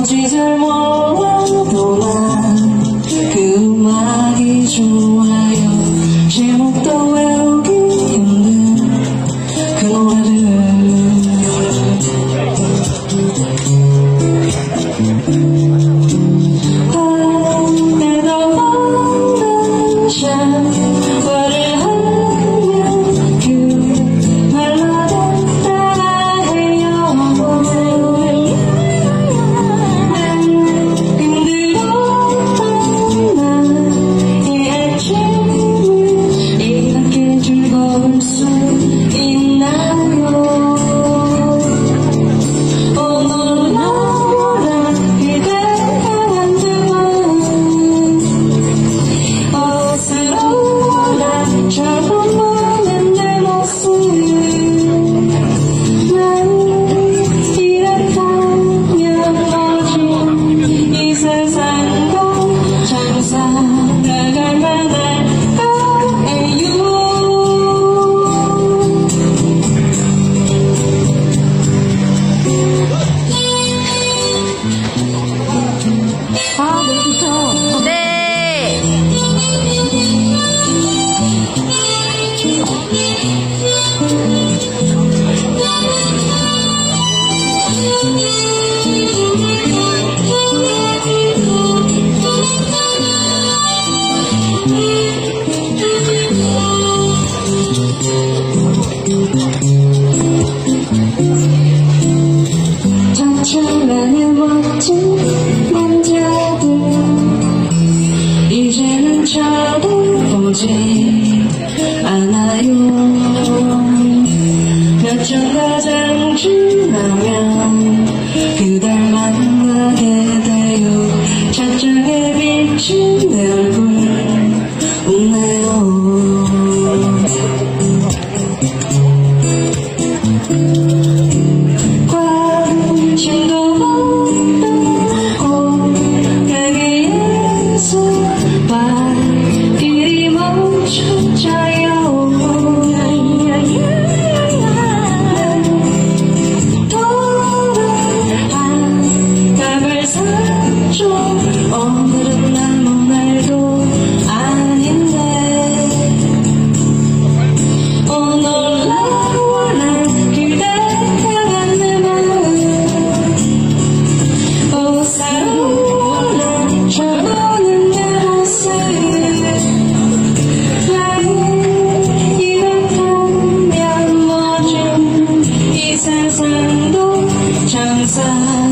countries are one. 문자도 이제는 쳐다보지 않아요. 몇 년 가장 지나면 그댈 만나게 돼요. 차장에 비친 내 얼굴 웃네요? 순간 길이 멈춘 자요 도른 한밤을 삼죠 오늘은 나 生死。